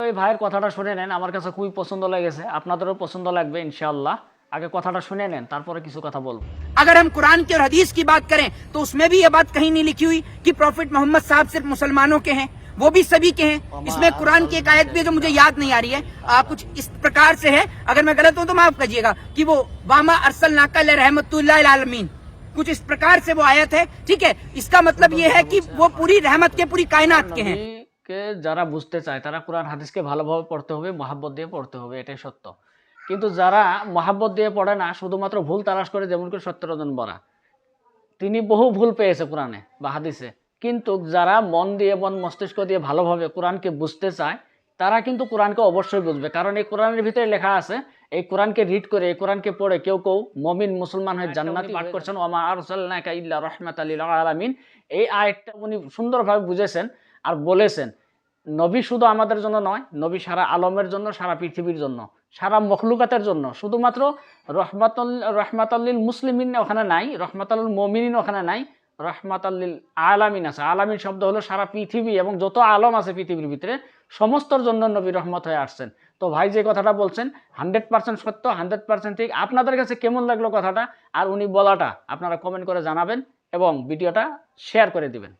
ওই ভাইয়ের কথাটা শুনে নেন আমার কাছে খুবই পছন্দ লেগেছে আপনাদেরও পছন্দ লাগবে ইনশাআল্লাহ আগে কথাটা শুনে নেন তারপরে কিছু কথা বলবো अगर हम कुरान की और हदीस की बात करें तो उसमें भी ये बात कहीं नहीं लिखी हुई कि प्रॉफिट मोहम्मद साहब सिर्फ मुसलमानों के हैं वो भी सभी के हैं इसमें कुरान की एक आयत भी है जो मुझे याद नहीं आ रही है आ, कुछ इस प्रकार से है अगर मैं गलत हूं तो माफ करिएगा कि वो वामा अरसल नाकल रहमतुल्लामीन कुछ इस प्रकार से वो आयत है ठीक है इसका मतलब ये है कि वो पूरी रहमत के पूरी कायनात के हैं নবীকে যারা বুঝতে চায় তারা কোরআন হাদিসকে ভালোভাবে পড়তে হবে মহাব্বত দিয়ে পড়তে হবে এটাই সত্য। কিন্তু যারা মহাব্বত দিয়ে পড়ে না শুধুমাত্র ভুল তালাশ করে যেমন করে সত্যরঞ্জন বরা তিনি বহু ভুল পেয়েছে কোরআনে বা হাদিসে। কিন্তু যারা মন দিয়ে মন মস্তিষ্ক দিয়ে ভালোভাবে কোরআনকে বুঝতে চায় তারা কিন্তু কোরআনকে অবশ্যই বুঝবে। কারণ এই কোরআনের ভিতরে লেখা আছে এই কোরআনকে রিড করে এই কোরআনকে পড়ে কেউ কেউ মমিন মুসলমান হয়ে জান্নাতি পাঠ করছেন ওমা আরসালনাকা ইল্লা রাহমাতাল লিল আলামিন। এই আয়াতটা উনি সুন্দরভাবে বুঝেছেন আর বলেছেন। নবী শুধু আমাদের জন্য নয়, নবী সারা আলমের জন্য, সারা পৃথিবীর জন্য, সারা মখলুকাতের জন্য। শুধুমাত্র রহমাতুল, রহমাতাল্লিল মুসলিমিন ওখানে নাই, রহমাতাল্লিল মমিনিন ওখানে নাই, রহমাতাল্লিল আলামিন আছে। আলামিন শব্দ হলো সারা পৃথিবী এবং যত আলম আছে পৃথিবীর ভিতরে, সমস্তর জন্য নবী রহমত হয়ে আসছেন। তো ভাই যে কথাটা বলছেন, হান্ড্রেড পার্সেন্ট সত্য, হান্ড্রেড পার্সেন্ট ঠিক। আপনাদের কাছে কেমন লাগল কথাটা? আর উনি বলাটা আপনারা কমেন্ট করে জানাবেন এবং ভিডিওটা শেয়ার করে দিবেন।